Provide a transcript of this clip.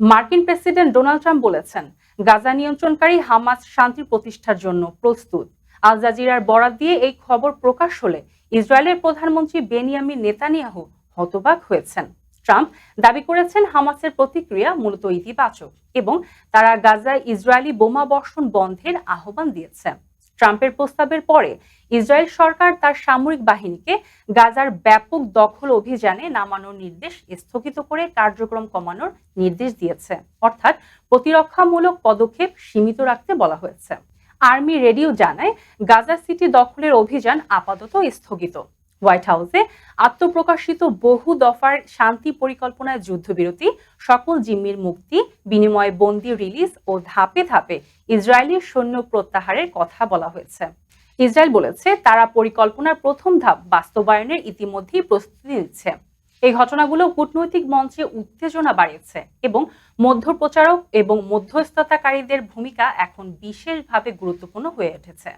মার্কিন president Donald Trump বলেছেন, গাজা নিয়ন্ত্রণকারী হামাস শান্তি প্রতিষ্ঠার জন্য প্রস্তুত। আল জাজিরার বরাত দিয়ে এই খবর প্রকাশ হলে ইসরায়েলের প্রধানমন্ত্রী বেনিয়ামিন নেতানিয়াহু হতবাক হয়েছেন। ট্রাম্প দাবি করেছেন, হামাসের প্রতিক্রিয়া মূলত ইতিবাচক এবং তারা গাজায় ইসরায়েলি বোমা বর্ষণ বন্ধের আহ্বান দিয়েছে। ট্রাম্পের প্রস্তাবের পরে ইসরায়েল সরকার তার সামরিক বাহিনীকে গাজার ব্যাপক দখল অভিযানে নামানোর নির্দেশ স্থগিত করে কার্যক্রম কমানোর নির্দেশ দিয়েছে। অর্থাৎ প্রতিরক্ষামূলক পদক্ষেপ সীমিত রাখতে বলা হয়েছে। আর্মি রেডিও জানায়, গাজা সিটি দখলের অভিযান আপাতত স্থগিত। হোয়াইট হাউসে আত্মপ্রকাশিত বহু দফার শান্তি পরিকল্পনায় যুদ্ধবিরতি, সকল জিম্মির মুক্তি, বিনিময়ে বন্দি রিলিজ ও ধাপে ধাপে ইসরায়েলি সৈন্য প্রত্যাহারের কথা বলা হয়েছে। ইসরায়েল বলেছে, তারা পরিকল্পনার প্রথম ধাপ বাস্তবায়নের ইতিমধ্যেই প্রস্তুতি নিচ্ছে। এই ঘটনাগুলো কূটনৈতিক মঞ্চে উত্তেজনা বাড়িয়েছে এবং মধ্যপ্রচারক এবং মধ্যস্থতাকারীদের ভূমিকা এখন বিশেষভাবে গুরুত্বপূর্ণ হয়ে উঠেছে।